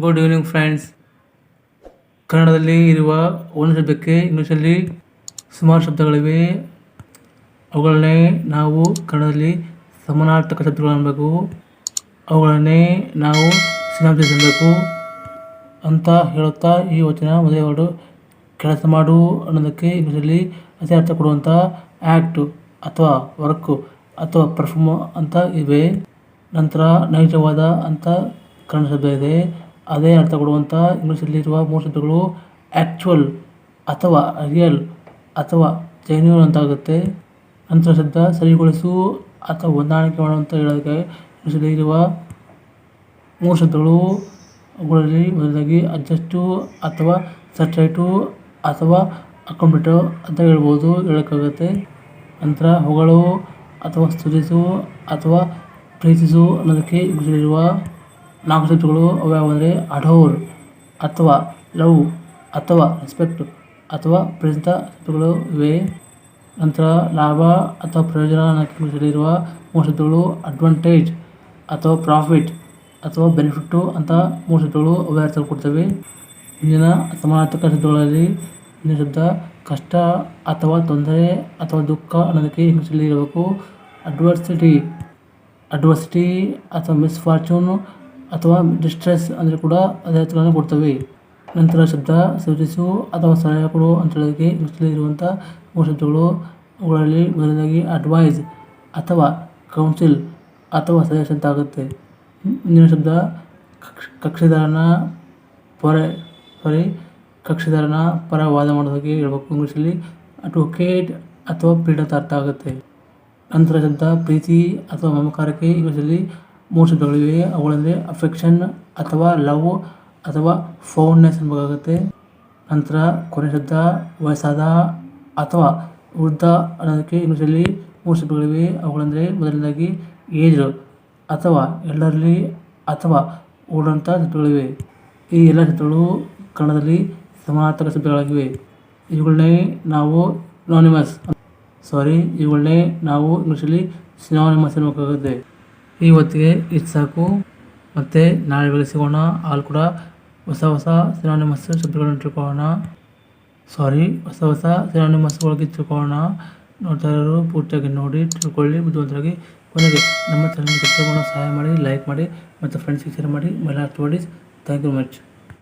Good evening friends ಕನ್ನಡದಲ್ಲಿ ಇರುವ ಒಂದು ಶಬ್ದಕ್ಕೆ ಇಂಗ್ಲೀಷಲ್ಲಿ ಸುಮಾರು ಶಬ್ದಗಳಿವೆ. ಅವುಗಳನ್ನೇ ನಾವು ಕನ್ನಡದಲ್ಲಿ ಸಮಾನಾರ್ಥಕ ಶಬ್ದಗಳು ಅನ್ನಬೇಕು. ಅವುಗಳನ್ನೇ ನಾವು ಸಿನಾಪ್ಸಿಸ್ ಅಂತ ಹೇಳುತ್ತಾ ಈ ವಚನ ಮೊದಲೇ ಹೊರಡು ಕೆಲಸ ಮಾಡು ಅನ್ನೋದಕ್ಕೆ ಇಂಗ್ಲೀಷಲ್ಲಿ ಅತಿ ಅರ್ಥ ಕೊಡುವಂಥ ಆ್ಯಕ್ಟು ಅಥವಾ ವರ್ಕು ಅಥವಾ ಪರ್ಫಾರ್ಮ್ ಅಂತ ಇವೆ. ನಂತರ ನೈಜವಾದ ಅಂತ ಕನ್ನಡ ಶಬ್ದ ಇದೆ. ಅದೇ ಅರ್ಥ ಕೊಡುವಂಥ ಇಂಗ್ಲೀಷಲ್ಲಿರುವ ಮೂರು ಶಬ್ದಗಳು ಆ್ಯಕ್ಚುವಲ್ ಅಥವಾ ರಿಯಲ್ ಅಥವಾ ಜೆನ್ಯೂನ್ ಅಂತ ಆಗುತ್ತೆ ನಂತರ ಶಬ್ದ ಸರಿಗೊಳಿಸು ಅಥವಾ ಹೊಂದಾಣಿಕೆ ಮಾಡು ಅಂತ ಹೇಳೋದಕ್ಕೆ ಇಂಗ್ಲೀಷಲ್ಲಿ ಇರುವ ಮೂರು ಶಬ್ದಗಳು ಅವುಗಳಲ್ಲಿ ಮೊದಲಾಗಿ ಅಡ್ಜಸ್ಟು ಅಥವಾ ಸಟ್ರೈಟು ಅಥವಾ ಅಕೊಂಬಿಟ್ಟು ಅಂತ ಹೇಳ್ಬೋದು, ಹೇಳೋಕ್ಕಾಗುತ್ತೆ. ನಂತರ ಹೊಗಳು ಅಥವಾ ಸ್ತುತಿಸು ಅಥವಾ ಪ್ರೀತಿಸು ಅನ್ನೋದಕ್ಕೆ ಇಂಗ್ಲೀಷಲ್ಲಿರುವ ನಾಲ್ಕು ಶಬ್ದಗಳು ಅವ್ಯಾವು ಅಂದರೆ ಅಡೋರ್ ಅಥವಾ ಲವ್ ಅಥವಾ ರೆಸ್ಪೆಕ್ಟ್ ಅಥವಾ ಪ್ರೀತಿತ ಶಬ್ದಗಳು ಇವೆ. ನಂತರ ಲಾಭ ಅಥವಾ ಪ್ರಯೋಜನ ಅನ್ನೋಕ್ಕೆ ಇಂಗ್ಲೀಷಲ್ಲಿರುವ ಮೂರು ಶಬ್ದಗಳು ಅಡ್ವಾಂಟೇಜ್ ಅಥವಾ ಪ್ರಾಫಿಟ್ ಅಥವಾ ಬೆನಿಫಿಟ್ಟು ಅಂತ ಮೂರು ಶಬ್ದಗಳು ಅವೇ ಅರ್ಥ ಕೊಡ್ತವೆ ಇಂದಿನ ಸಮಾನಾರ್ಥಕ ಶಬ್ದಗಳಲ್ಲಿ ಇಂದಿನ ಶಬ್ದ ಕಷ್ಟ ಅಥವಾ ತೊಂದರೆ ಅಥವಾ ದುಃಖ ಅನ್ನೋದಕ್ಕೆ ಇಂಗ್ಲೀಷಲ್ಲಿ ಇರಬೇಕು. ಅಡ್ವರ್ಸಿಟಿ ಅಡ್ವರ್ಸಿಟಿ ಅಥವಾ ಮಿಸ್ಫಾರ್ಚೂನು ಅಥವಾ ಡಿಸ್ಟ್ರೆಸ್ ಅಂದರೆ ಕೂಡ ಅದೇ ಅರ್ಥಗಳನ್ನು ಕೊಡ್ತವೆ. ನಂತರ ಶಬ್ದ ಸೂಚಿಸು ಅಥವಾ ಸಲಹೆ ಕೊಡು ಅಂತ ಹೇಳೋದಕ್ಕೆ ಇಂಗ್ಲೀಷಲ್ಲಿ ಇರುವಂಥ ಮೂರು ಶಬ್ದಗಳು. ಅವುಗಳಲ್ಲಿ ಮೊದಲನೇದಾಗಿ ಅಡ್ವೈಸ್ ಅಥವಾ ಕೌನ್ಸಿಲ್ ಅಥವಾ ಸಜೆಷನ್ ಅಂತ ಆಗುತ್ತೆ. ಮುಂದಿನ ಶಬ್ದ ಕಕ್ಷ ಕಕ್ಷಿದಾರನ ಪೊರೆ ಸಾರಿ ಕಕ್ಷಿದಾರನ ಪರ ವಾದ ಮಾಡೋದಕ್ಕೆ ಹೇಳ್ಬೇಕು ಇಂಗ್ಲೀಷಲ್ಲಿ. ಅಡ್ವೊಕೇಟ್ ಅಥವಾ ಅಂತ ಅರ್ಥ ಆಗುತ್ತೆ. ನಂತರ ಶಬ್ದ ಪ್ರೀತಿ ಅಥವಾ ಮಮಕಾರಕ್ಕೆ ಇಂಗ್ಲೀಷಲ್ಲಿ ಮೂರು ಶಬ್ದಗಳಿವೆ. ಅವುಗಳೆಂದರೆ ಅಫೆಕ್ಷನ್ ಅಥವಾ ಲವ್ ಅಥವಾ ಫೌಂಡ್ನೆಸ್ ಅನ್ಬೇಕಾಗುತ್ತೆ ನಂತರ ಕೊನೆ ಶಬ್ದ ವಯಸ್ಸಾದ ಅಥವಾ ವೃದ್ಧ ಅನ್ನೋದಕ್ಕೆ ಇಂಗ್ಲೀಷಲ್ಲಿ ಮೂರು ಶಬ್ದಗಳಿವೆ. ಅವುಗಳೆಂದರೆ ಮೊದಲನೇದಾಗಿ ಏಜ್ ಅಥವಾ ಎಲ್ಲರಲ್ಲಿ ಅಥವಾ ಓಡುವಂಥ ಶಬ್ದಗಳಿವೆ. ಈ ಎಲ್ಲ ಶಬ್ದಗಳು ಕನ್ನಡದಲ್ಲಿ ಸಮಾನಾರ್ಥಕ ಶಬ್ದಗಳಾಗಿವೆ. ಇವುಗಳನ್ನೇ ನಾವು ನಾನಿಮಸ್ ಸಾರಿ ಇವುಗಳನ್ನೇ ನಾವು ಇಂಗ್ಲೀಷಲ್ಲಿ ಸಿನಾನಿಮಸ್ ಎನ್ನಬೇಕಾಗುತ್ತೆ ಈ ಹೊತ್ತಿಗೆ ಇದು ಸಾಕು. ಮತ್ತು ನಾಳೆ ಬೆಳೆ ಸಿಗೋಣ ಅಲ್ಲಿ ಕೂಡ ಹೊಸ ಹೊಸ ಸಿನಾನಿಮಸ್ ಶಬ್ದಗಳನ್ನು ತಿಳ್ಕೊಳ್ಳೋಣ ಸಾರಿ ಹೊಸ ಹೊಸ ಸಿನಾನಿಮಸ್ಗಳಿಗೆ ತಿಳ್ಕೊಳ್ಳೋಣ ನೋಡ್ತಾ ಇರೋರು ಪೂರ್ತಿಯಾಗಿ ನೋಡಿ, ತಿಳ್ಕೊಳ್ಳಿ, ಬುದ್ಧಿವಂತರಾಗಿ ಕೊನೆಗೆ ನಮ್ಮ ಚಾನಲ್ ಸಬ್ಸ್ಕ್ರೈಬ್ ಸಹಾಯ ಮಾಡಿ ಲೈಕ್ ಮಾಡಿ, ಮತ್ತು ಫ್ರೆಂಡ್ಸಿಗೆ ಶೇರ್ ಮಾಡಿ ಮಹಿಳಾ ಮಾಡಿ ಥ್ಯಾಂಕ್ ಯು ಮಚ್